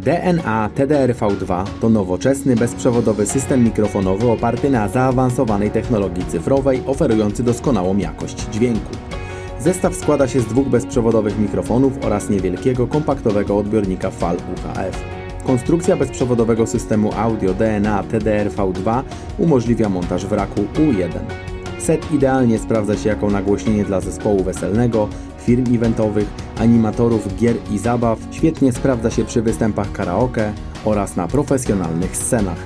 DNA TDRV2 to nowoczesny, bezprzewodowy system mikrofonowy oparty na zaawansowanej technologii cyfrowej, oferujący doskonałą jakość dźwięku. Zestaw składa się z dwóch bezprzewodowych mikrofonów oraz niewielkiego, kompaktowego odbiornika fal UHF. Konstrukcja bezprzewodowego systemu audio DNA TDRV2 umożliwia montaż w raku U1. Set idealnie sprawdza się jako nagłośnienie dla zespołu weselnego, firm eventowych, animatorów gier i zabaw, świetnie sprawdza się przy występach karaoke oraz na profesjonalnych scenach.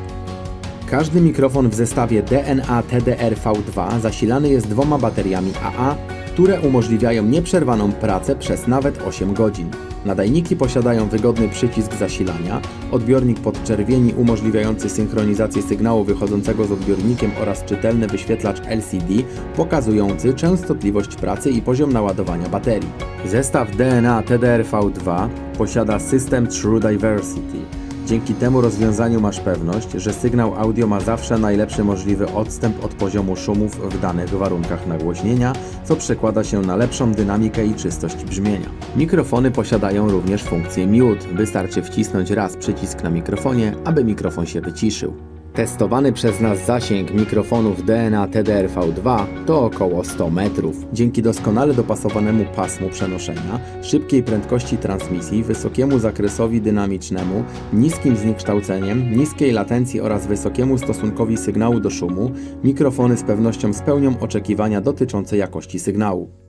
Każdy mikrofon w zestawie DNA TDR-V2 zasilany jest dwoma bateriami AA, które umożliwiają nieprzerwaną pracę przez nawet 8 godzin. Nadajniki posiadają wygodny przycisk zasilania, odbiornik podczerwieni umożliwiający synchronizację sygnału wychodzącego z odbiornikiem oraz czytelny wyświetlacz LCD pokazujący częstotliwość pracy i poziom naładowania baterii. Zestaw DNA TDR-V2 posiada system True Diversity. Dzięki temu rozwiązaniu masz pewność, że sygnał audio ma zawsze najlepszy możliwy odstęp od poziomu szumów w danych warunkach nagłośnienia, co przekłada się na lepszą dynamikę i czystość brzmienia. Mikrofony posiadają również funkcję mute. Wystarczy wcisnąć raz przycisk na mikrofonie, aby mikrofon się wyciszył. Testowany przez nas zasięg mikrofonów DNA TDR-V2 to około 100 metrów. Dzięki doskonale dopasowanemu pasmu przenoszenia, szybkiej prędkości transmisji, wysokiemu zakresowi dynamicznemu, niskim zniekształceniem, niskiej latencji oraz wysokiemu stosunkowi sygnału do szumu, mikrofony z pewnością spełnią oczekiwania dotyczące jakości sygnału.